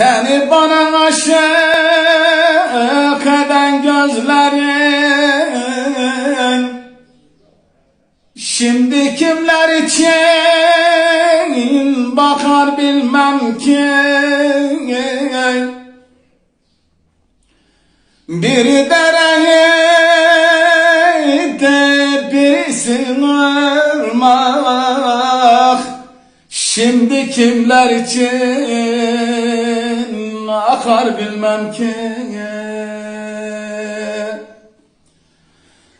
Seni bana aşık eden gözlerin. Şimdi kimler için bakar bilmem ki. Biri derede birisi ırmak Şimdi kimler için akar bilmem ki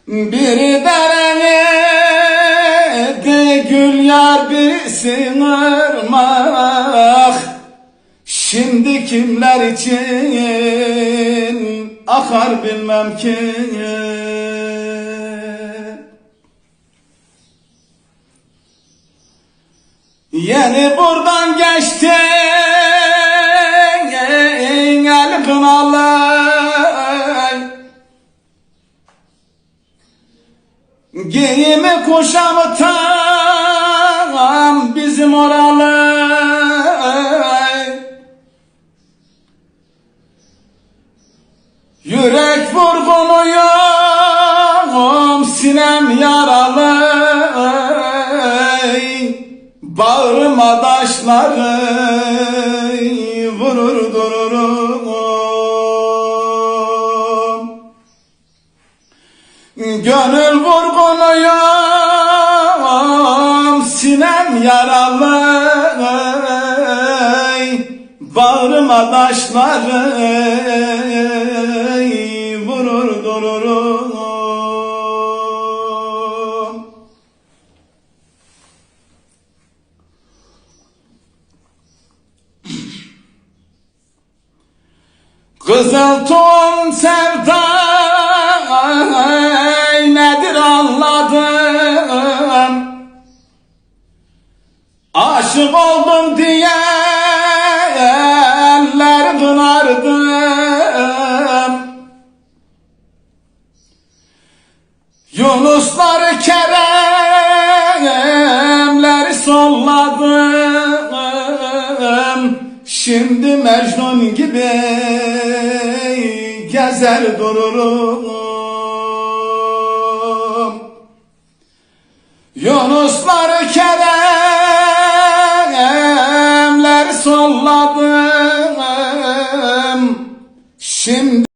Biri derede gül yar birisi ırmak. Şimdi kimler için akar bilmem ki Yeni buradan geçtin kınalı Giyimi kuşamı tam bizim oralı Yürek vurgunuyum sinem yaralı Bağrıma taşları Gönül vurgunuyum sinem yaralı Bağrıma taşları vurur dururum. Kızıl ton sevda Aşık oldum diye eller kınardım Yunusları keremleri solladım Şimdi Mecnun gibi gezer dururum. Yunusları keremler সাল্লাত